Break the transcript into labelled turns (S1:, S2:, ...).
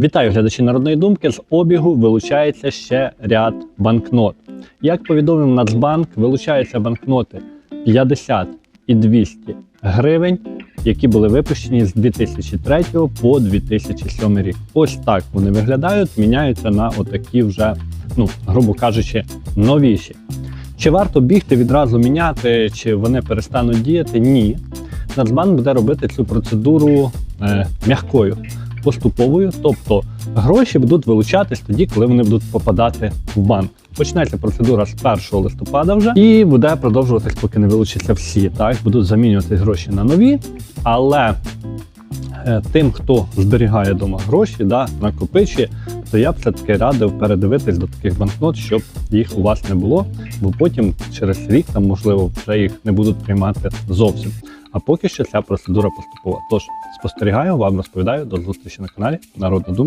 S1: Вітаю глядачі народної думки. З обігу вилучається ще ряд банкнот. Як повідомив Нацбанк, вилучаються банкноти 50 і 200 гривень, які були випущені з 2003 по 2007 рік. Ось так вони виглядають, міняються на отакі вже, ну грубо кажучи, новіші. Чи варто бігти відразу міняти, чи вони перестануть діяти? Ні. Нацбанк буде робити цю процедуру е, м'якою, поступовою, тобто гроші будуть вилучатись тоді, коли вони будуть попадати в банк. Почнеться процедура з 1 листопада вже і буде продовжуватись, поки не вилучаться всі. Так будуть замінювати гроші на нові, але е, тим, хто зберігає вдома гроші, да, накопичує, то я б все-таки радив передивитись до таких банкнот, щоб їх у вас не було, бо потім через рік там, можливо, вже їх не будуть приймати зовсім. А поки що ця процедура поступова. Тож спостерігаю, вам розповідаю. До зустрічі на каналі Народна Думка.